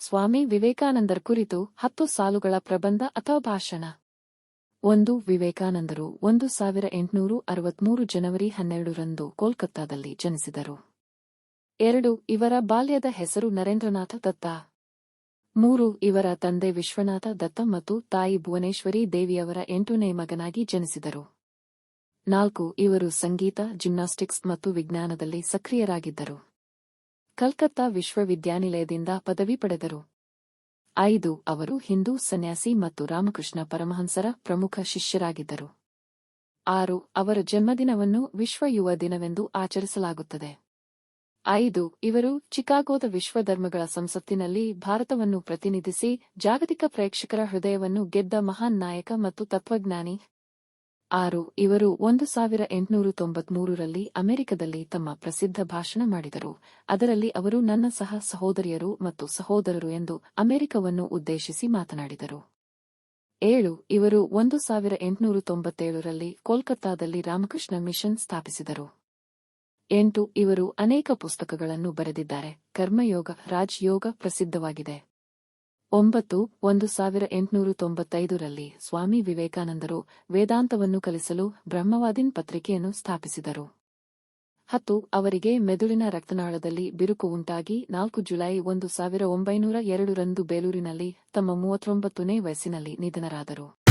ಸ್ವಾಮಿ ವಿವೇಕಾನಂದರ ಕುರಿತು ಹತ್ತು ಸಾಲುಗಳ ಪ್ರಬಂಧ ಅಥವಾ ಭಾಷಣ. ಒಂದು, ವಿವೇಕಾನಂದರು ಒಂದು ಸಾವಿರ ಎಂಟುನೂರು ಅರವತ್ಮೂರು ಜನವರಿ ಹನ್ನೆರಡರಂದು ಕೋಲ್ಕತ್ತಾದಲ್ಲಿ ಜನಿಸಿದರು. ಎರಡು, ಇವರ ಬಾಲ್ಯದ ಹೆಸರು ನರೇಂದ್ರನಾಥ ದತ್ತ. ಮೂರು, ಇವರ ತಂದೆ ವಿಶ್ವನಾಥ ದತ್ತ ಮತ್ತು ತಾಯಿ ಭುವನೇಶ್ವರಿ ದೇವಿಯವರ ಎಂಟನೇ ಮಗನಾಗಿ ಜನಿಸಿದರು. ನಾಲ್ಕು, ಇವರು ಸಂಗೀತ, ಜಿಮ್ನಾಸ್ಟಿಕ್ಸ್ ಮತ್ತು ವಿಜ್ಞಾನದಲ್ಲಿ ಸಕ್ರಿಯರಾಗಿದ್ದರು. ಕಲ್ಕತ್ತಾ ವಿಶ್ವವಿದ್ಯಾನಿಲಯದಿಂದ ಪದವಿ ಪಡೆದರು. ಐದು, ಅವರು ಹಿಂದೂ ಸನ್ಯಾಸಿ ಮತ್ತು ರಾಮಕೃಷ್ಣ ಪರಮಹಂಸರ ಪ್ರಮುಖ ಶಿಷ್ಯರಾಗಿದ್ದರು. ಆರು, ಅವರ ಜನ್ಮದಿನವನ್ನು ವಿಶ್ವ ಯುವ ದಿನವೆಂದು ಆಚರಿಸಲಾಗುತ್ತದೆ. ಐದು, ಇವರು ಚಿಕಾಗೋದ ವಿಶ್ವ ಧರ್ಮಗಳ ಸಂಸತ್ತಿನಲ್ಲಿ ಭಾರತವನ್ನು ಪ್ರತಿನಿಧಿಸಿ ಜಾಗತಿಕ ಪ್ರೇಕ್ಷಕರ ಹೃದಯವನ್ನು ಗೆದ್ದ ಮಹಾನ್ ನಾಯಕ ಮತ್ತು ತತ್ವಜ್ಞಾನಿ ಆರು, ಇವರು ಒಂದು ಸಾವಿರ ಎಂಟುನೂರು ತೊಂಬತ್ಮೂರರಲ್ಲಿ ಅಮೆರಿಕದಲ್ಲಿ ತಮ್ಮ ಪ್ರಸಿದ್ಧ ಭಾಷಣ ಮಾಡಿದರು. ಅದರಲ್ಲಿ ಅವರು ನನ್ನ ಸಹ ಸಹೋದರಿಯರು ಮತ್ತು ಸಹೋದರರು ಎಂದು ಅಮೆರಿಕವನ್ನು ಉದ್ದೇಶಿಸಿ ಮಾತನಾಡಿದರು. ಏಳು, ಇವರು ಒಂದು ಸಾವಿರ ಎಂಟುನೂರು ತೊಂಬತ್ತೇಳರಲ್ಲಿ ಕೋಲ್ಕತ್ತಾದಲ್ಲಿ ರಾಮಕೃಷ್ಣ ಮಿಷನ್ ಸ್ಥಾಪಿಸಿದರು. ಎಂಟು, ಇವರು ಅನೇಕ ಪುಸ್ತಕಗಳನ್ನು ಬರೆದಿದ್ದಾರೆ. ಕರ್ಮಯೋಗ, ರಾಜ್ಯೋಗ ಪ್ರಸಿದ್ಧವಾಗಿದೆ. ಒಂಬತ್ತು, ಒಂದು ಸಾವಿರ ಎಂಟುನೂರು ತೊಂಬತ್ತೈದರಲ್ಲಿ ಸ್ವಾಮಿ ವಿವೇಕಾನಂದರು ವೇದಾಂತವನ್ನು ಕಲಿಸಲು ಬ್ರಹ್ಮವಾದಿನ್ ಪತ್ರಿಕೆಯನ್ನು ಸ್ಥಾಪಿಸಿದರು. ಹತ್ತು, ಅವರಿಗೆ ಮೆದುಳಿನ ರಕ್ತನಾಳದಲ್ಲಿ ಬಿರುಕು ಉಂಟಾಗಿ ನಾಲ್ಕು ಜುಲೈ ಒಂದು ಸಾವಿರ ಒಂಬೈನೂರ ಎರಡರಂದು ಬೇಲೂರಿನಲ್ಲಿ ತಮ್ಮ ಮೂವತ್ತೊಂಬತ್ತನೇ ವಯಸ್ಸಿನಲ್ಲಿ ನಿಧನರಾದರು.